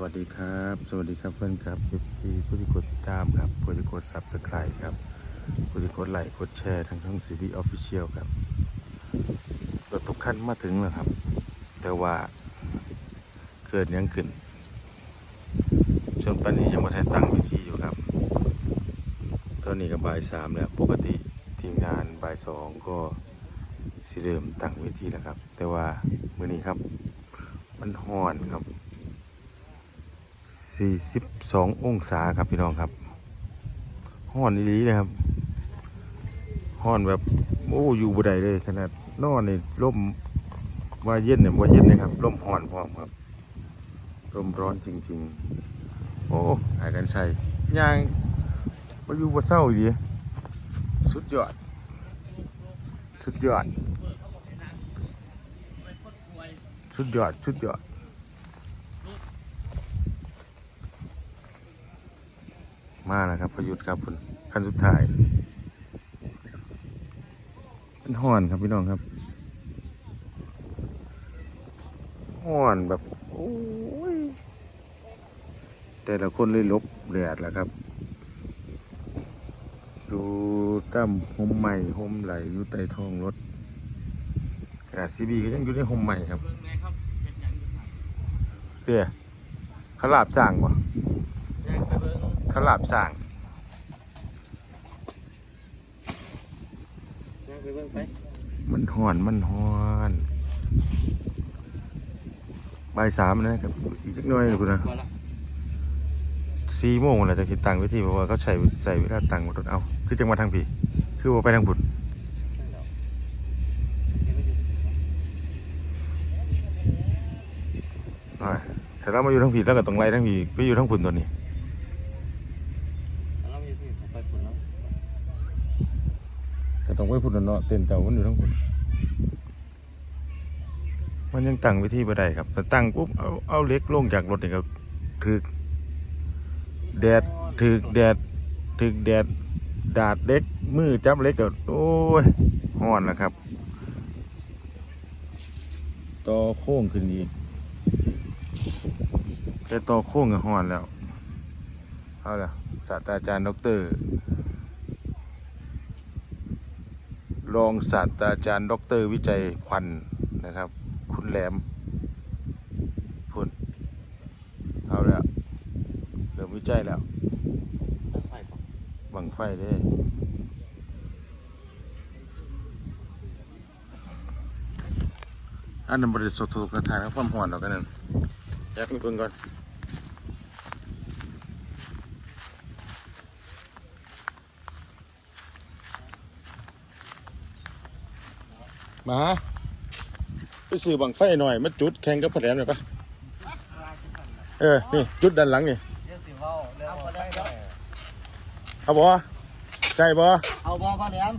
วัสดีครับ สวัสดีครับเพื่อนครับ FC ผู้ที่กดติดตามครับผู้ที่กด Subscribe ครับผู้ที่กดไลค์กดแชร์ทางช่อง CV Official ครับรถทุกคันมาถึงแล้วครับ แต่ว่าเกิดยังขึ้นจนปันนี้ยังไม่ทันตั้งเวิธีอยู่ครับตอนนี้ก็บ่ายสามแล้วปกติทีมงานบ่ายสองก็สิเริ่มตั้งเวิธีแล้วครับ แต่ว่ามื้อนี้ครับ มันฮ้อนครับ 42 องศาครับพี่น้องครับฮ้อนดีๆนะครับฮ้อนแบบโอ้อยู่บ่ได้เลยขนาดนอนนี่ร่มว่าเย็นเนี่ยว่าเย็นนะครับร่มฮ้อนพร้อมครับร่มร้อนจริง ๆ โอ้หายกันใช่ย่างมาอยู่บ่เศร้าอีดีสุดยอด สุดยอด สุดยอด สุดยอด มาแล้วครับประยุทธ์ครับคุณขั้นสุดท้ายเป็นห่อนครับพี่น้องครับห่อนแบบโอ้ยแต่ละคนเลยลบแดดแล้วครับ ดูตั้มหมใหม่หมไหลอยู่ใต้ท้องรถขนาดซีบีก็ยังอยู่ในหมใหม่ครับเตี้ยเขาลาบสร้างวะ เขาหลับสั่งมันห่อนมันห่อนบ่ายสามนะครับอีกจักหน้อยนะคุณนะสี่โมงแหละจะคิดตังค์วิธีเพราะว่าเขาใช้ใส่เวลาตังค์รถเอา คือจังมาทางผีคือว่าไปทางบุญอ่าแต่เรามาอยู่ทางผีแล้วก็ต้องไล่ทางผีไปอยู่ทางบุญตัวนี้ เราอยู่ที่ไปฝุ่นแล้ว ก็ต้องไปพุ่นเนาะเต้นเจ้ามันอยู่ทั้งพุ่นมันยังตั้งวิธีบ่ได้ครับแต่ตั้งปุ๊บเอาเอาเหล็กลงจากรถนี่ก็ถึกแดดถึกแดดถึกแดดดาดเล็กมือจับเล็กก็โอ้ยห้อนแล้วครับต่อโค้งขึ้นอีกแค่ต่อโค้งก็ห้อนแล้วเอาละศาสตราจารย์ดอกเตอร รองศาสตราจารย์ ดร วิจัยควันนะครับ คุณแหลมพุ่นเอาแล้วเริ่มวิจัยแล้วบังไฟเด้อันนั้นบริสุทธิ์ถูกกระถางความหอนเรากันนั่นอยกมีเพิ่งก่อน มาไปซื้อบังไฟหน่อยมาจุดแข่งกับพ่อแหลมหน่อยปะเออ นี่จุดด้านหลังนี่เดี๋ยวสิเว้าเรื่องไฟหน่อยเอาบ่ใจบ่เอาบ่พ่อแหลม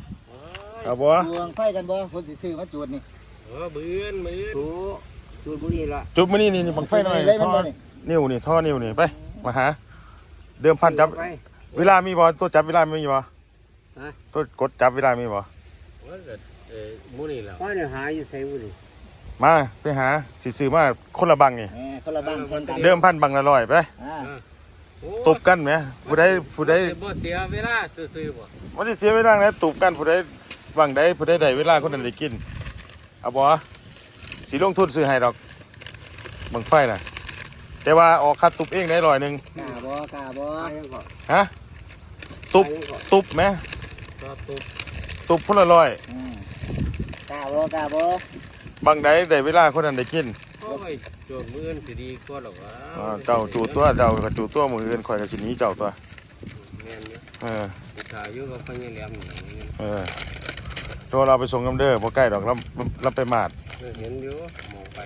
เอาบ่ดวงไฟกันบ่คนสิซื้อมาจูดนี่เออบื้นบื้นถูจูดบุรีละจุดมานี่นี่นี่บังไฟหน่อยเลยมันท่อบ่นี่นิ้วนี่ท่อนิ้วนี่ไปมาหาเดิมพันจับ เวลามีบ่ตัวจับเวลามีบ่ตัวกดจับเวลามีบ่ว่า เกิดเออบุรีละว่าเนี่ยหาอยู่ใส่บุรีมาไปหาสิซื้อมาคนละบังนี่แหมคนละบ้านคนกันเดิมพันบังละร้อยไปอ่าตบกันไหมผู้ใดผู้ใดบ่เสียเวลาซื้อๆบ่มันสิเสียเวลานะตบกันผู้ใดบังใดผู้ใดใดเวลาคนนั้นได้กินเอาบ่สิลงทุนซื้อให้ดอกบังไฟน่ะ แต่ว่าออกค่าตุบเองได้ร้อยหนึงกล้าบ่กล้าบ่ฮะตุบตุบไหมก็ตุ๊บตุบคนละร้อยอืมกล้าบ่กล้าบ่บางใดได้เวลาคนนั้นได้กินโอ้ยโจดมื้อนสิดีกว่าหรอกวะอ่าเจ้าจูตัวเจ้าก็จูตัวมืออื่นข่อยก็สิหนี้เจ้าตัวแม่นอยู่เออผู้ชายอยู่กับพญาแหลมนี่เออตัวเราไปส่งกำเด้อบ่ใกล้ดอกเราเราไปมาดเห็นอยู่มองไป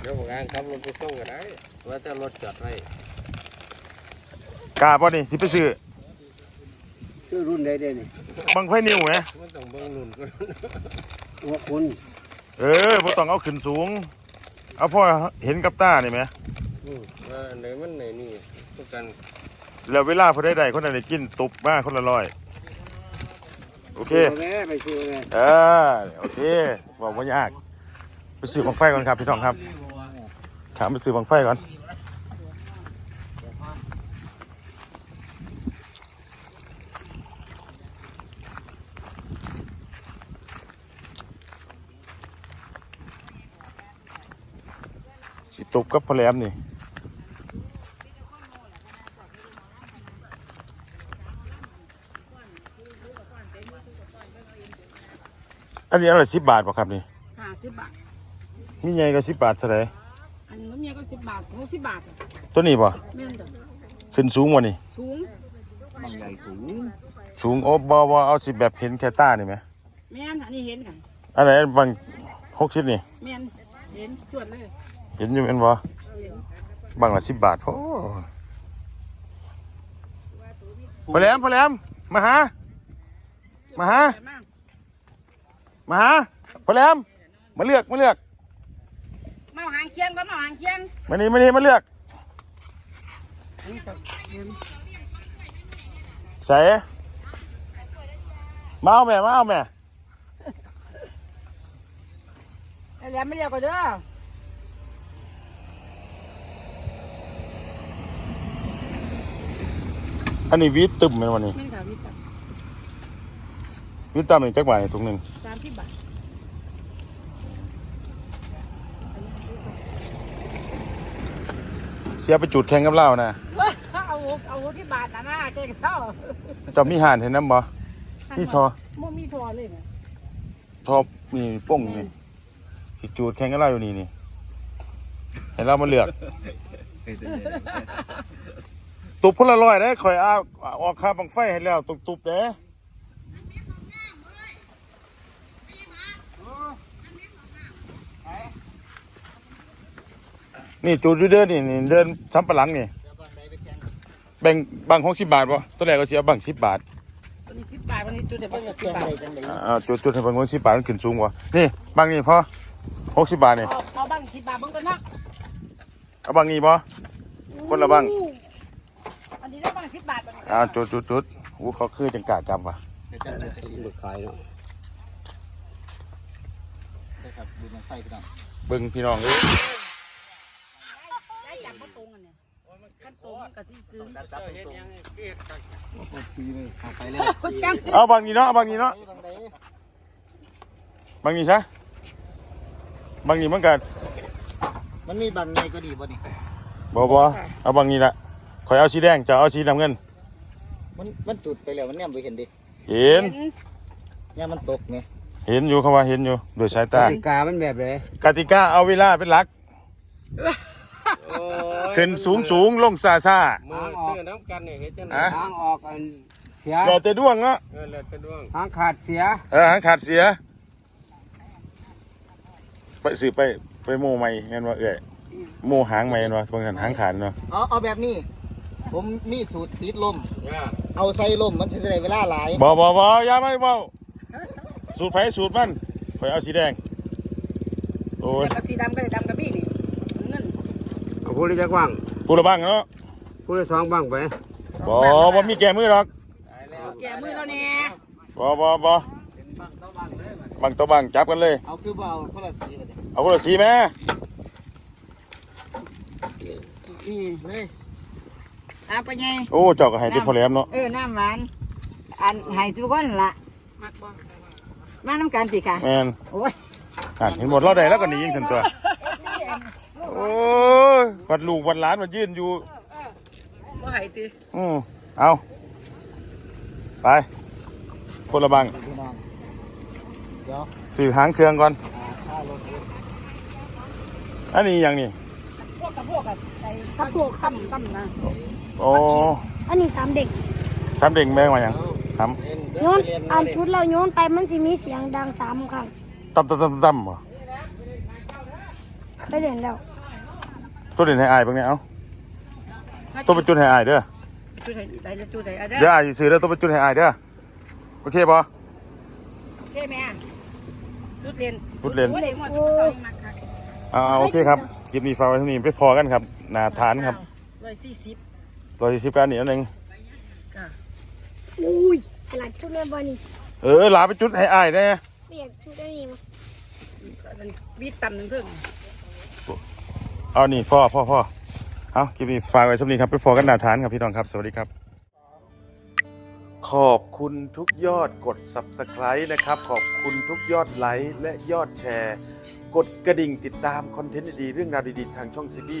เดี๋ยวผมอ่านขับรถไปส่งก็ได้ว่าจะรถจอดไว้กล้าบ่นี่สิไปซื้อ ซื้อรุ่นใดเด้นี่บังไฟนิ้วแหมมันต้องเบิ่งรุ่นก่อนว่าคุณเออบ่ต้องเอาขึ้นสูง เอาพอเห็นกับตานี่แหมอืมว่าอันไหนมันไหนนี่ทุกกันแล้วเวลาผู้ใดได้คนนั้นได้กินตุบมาคนละร้อยโอเคแม่ไปซื้อแม่เออโอเคบอกว่ายาก ไปซื้อบังไฟก่อนครับพี่น้องครับบอกว่าขามไปซื้อบังไฟก่อน ตบกับพอแหลมนี่อันนี้อะไรสิบบาทป่ะครับนี่ห้าสิบบาท มีใหญ่ก็สิบบาทเท่าไหร่อันนี้เมียก็สิบบาทหกสิบบาทตัวนี้ป่ะแม่นเด้อขึ้นสูงกว่านี่ สูงมันใหญ่สูงสูงโอ้บอบอเอาสิแบบเห็นแค่ตานี่ไหมแม่นอันนี้เห็นกันอันไหนบางหกสิบนี่แม่นเห็นจวดเลย เห็นอยู่เป็นบ่เห็นบางละสิบบาทโอ้พอแหลมพอแหลมมาหา มาหาแต่มากมาหาพอแหลมมาเลือกมาเลือก มาเอาหางเคียงก็มาเอาหางเคียงมานี่มานี่มาเลือกอันนี้ก็เห็นใส่มาเอาแม่มาเอาแม่ไอ้แหลมไม่เรียกก็เด้อ อันนี้วีดตึมเป็นวันนี้แม่นค่ะพี่ตับวีดตึมหนึ่งจักบาทนี่ถุงหนึ่งสามสิบบาทอันนี้ที่สองเสียไปจุดแข่งกับเหล้านะว้าเอาเอาที่บาทนะนะเจ๊กับเท่าเจอมีห่านเห็นน้ำบ่นี่ทอ บ่มีทอเลยนะทอนี่ป้งนี่สิจูดแข่งกับเหล้าอยู่นี่นี่ให้เรามาเลือก ตุบคนละร้อยได้ข่อยเอาออกค่าบังไฟให้แล้วตุบตุบเด้นี่จูดอยู่เดินนี่นี่เดินซ้ำปะหลังนี่แบ่งบางหกสิบบาทป่ะตัวแรกก็เสียบางสิบบาทตัวนี้สิบบาทวันนี้จุดเดี๋ยวเพิ่งกับสิบบาทอ่าจุดจุดให้บางคนสิบบาทมันขึ้นสูงกว่านี่บางนี่พอหกสิบบาทนี่เอาเอาบ้างสิบบาทเบ้างก็นะเอาบางนี่พอคนละบางอันนี้ได้บ้าง สิบบาทบัดนี้อ่าจุดจุดจุดอู้เขาคือจังกาจำว่ะบึกขายเนาะเบิ่งพี่น้องเอ้ยได้จับบ่ตรงอันเนี่ยขั้นตรงมันก็ที่ซื้อเจ้าเฮ็ดหยังเฮ็ดตักทีเลยเข้าไปเลยคนช่างเอาบางนี่เนาะเอาบางนี่เนาะบางนี่ซะบางนี่มันก็มันมีบางใหญ่ก็ดีบ่นี่บ่บ่เอาบางนี่ละ ข่อยเอาสีแดงจะเอาสีน้ำเงิน มันมันจุดไปแล้วมันแนมไปเห็นดิเห็น เนี่ยมันตกไงเห็นอยู่เขาว่าเห็นอยู่โดยสายตากติกามันแบบไหนกติกาเอาเวลาเป็นหลักโอ้ยขึ้นสูงสูงลงซาซามือซื้อน้ำกันเนี่ยเฮ็ดจังได๋ฮะทางออกอันเสียเราจะด้วงเนาะเออแล้วจะดวงทางขาดเสีย เออหางขาดเสีย ไปสืบไปไปโมใหม่เงินว่าเอ้ยโมหางใหม่เห็นว่าบางท่านหางขาดเนาะเอาเอาแบบนี้ ผมมีสูตรติดลมเนี่ยเอาใส่ลมมันจะได้เวลาหลายบ่บ่บ่อย่าไม่บ่สูตรไผสูตรมันข่อยเอาสีแดงโอ้ยเอาสีดำก็ได้ดำกับพี่นี่เงินเอาผู้ที่จะกว้างกูระบังเนาะผู้ที่สองบ้างไปบ่บ่มีแก้มือหรอกตายแล้วแกมือแล้วเนี่ยบ่บ่บ่เป็นบักตะบังเลยบัดบังตัวบังจับกันเลย เอาคือเบาคนละสีไปดิเอาคนละสีแม่นี่เลย เอาไปไงโอ้เจ้าก็ให้ที่พอแหลมเนาะเออน้ำหวาน อันให้ทุกคนละมักบ่มาน้ำกันสิค่ะแม่นโอ้ยอ่านเห็นหมดเราได้แล้วก็หนียิงทันตัวโอ้ยวัดลูกวัดหลานมายืนอยู่บ่ให้ติอืมเอาไปคนละบังพี่น้องเดี๋ยวสื่อหางเครื่องก่อนหาค่ารถเองอันนี้อย่างนี้พวกกับพวกกับไอ้ถ้าพวกค่ำค่ำนะ โอ้อันนี้สามเด็กทำเด็กแม่งมาอย่างทเรียนเด้โยอนเรียนอัมานดิชุดเราโยนไปมันจะมีเสียงดังสามครั้งำตั้มตั้มตั้มตั้มบ่เคยเห็นแล้วตัวเด่นให้อายเบางเนี่ยเอาตัวเป็นจุดให้อายเด้อจุดไหนได้แล้วจุดไหนอะเด้เดี๋ยวออายสิซื้อเด้อตัวเป็นจุดให้อายเด้อโอเคป่ะโอเคแม่จุดเรียนจุดเรียนจุดเรียนหมดจุดสองมักค่ะอ่าโอเคครับคลิปนี้ฝากไว้เท่านี้ไปพอกันครับหนาฐานครับร้อยสี่สิบ รอยสิบการนี่อันหนึ่งอุ้ยขนาดชุดแม่บอลนี่เออลาไปจุดให้อายแน่ไม่อยากชุดอันนี้มาบีดต่ำหนึ่งครึ่งเอานี่พ่อพ่อพ่อเอาคลิปนี้ฝากไว้สำนีครับไปพอกันหน้าฐานครับพี่น้องครับ สวัสดีครับ ขอบคุณทุกยอดกด Subscribe นะครับ ขอบคุณทุกยอดไลค์และยอดแชร์ กดกระดิ่งติดตามคอนเทนต์ดีๆเรื่องราวดีๆทางช่องซีบี